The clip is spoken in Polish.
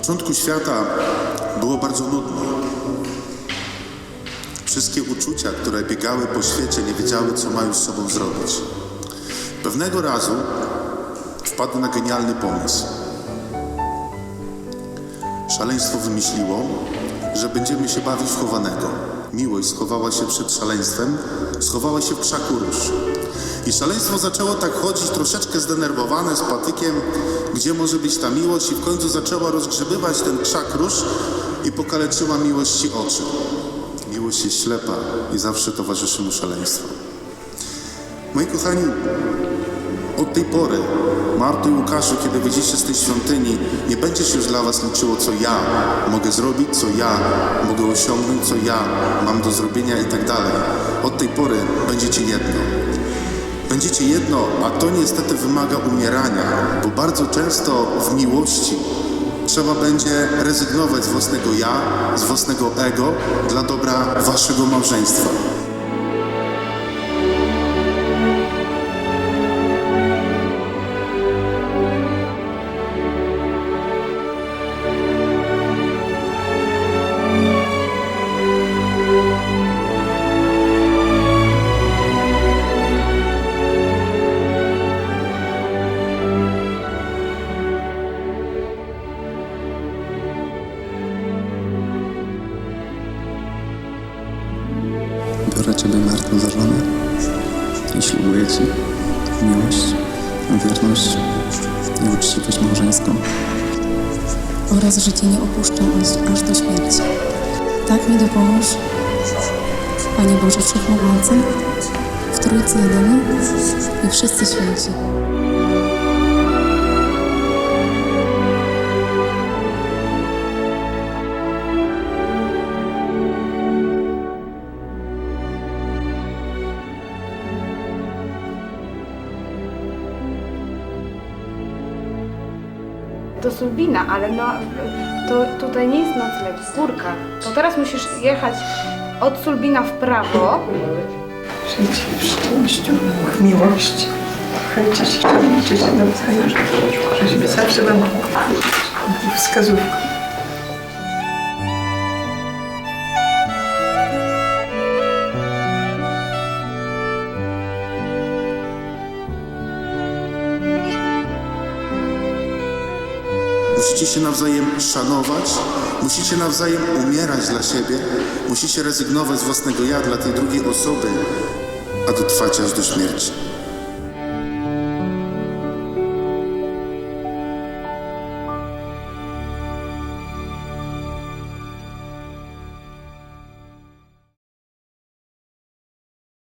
początku świata było bardzo nudno. Wszystkie uczucia, które biegały po świecie, nie wiedziały, co mają z sobą zrobić. Pewnego razu wpadł na genialny pomysł. Szaleństwo wymyśliło, że będziemy się bawić w chowanego. Miłość schowała się przed szaleństwem, schowała się w krzaku róż. I szaleństwo zaczęło tak chodzić troszeczkę zdenerwowane z patykiem, gdzie może być ta miłość i w końcu zaczęła rozgrzebywać ten krzak róż i pokaleczyła miłości oczy. Miłość jest ślepa i zawsze towarzyszy mu szaleństwo. Moi kochani, od tej pory, Marto i Łukaszu, kiedy wyjdziecie z tej świątyni, nie będzie się już dla was liczyło, co ja mogę zrobić, co ja mogę osiągnąć, co ja mam do zrobienia i tak dalej. Od tej pory będziecie jedno. Będziecie jedno, a to niestety wymaga umierania, bo bardzo często w miłości trzeba będzie rezygnować z własnego ja, z własnego ego dla dobra waszego małżeństwa. Biorę Ciebie, Marto, za żonę i ślubuję Ci miłość, wierność i uczciwość małżeńską. oraz że nie opuszczę aż, aż do śmierci. Tak mi dopomóż, Panie Boże Wszechmogący, w Trójcy Jedyny i wszyscy święci. Do Sulbina, ale no, to tutaj nie jest nocleg, górka. To teraz musisz jechać od Sulbina w prawo. Żyjcie w szczęściu, w miłości. Kochajcie się, szanujcie się nawzajem, żeśmy zawsze Wam wskazówką. Musicie się nawzajem szanować, musicie nawzajem umierać dla siebie, musicie rezygnować z własnego ja dla tej drugiej osoby, a dotrwać aż do śmierci.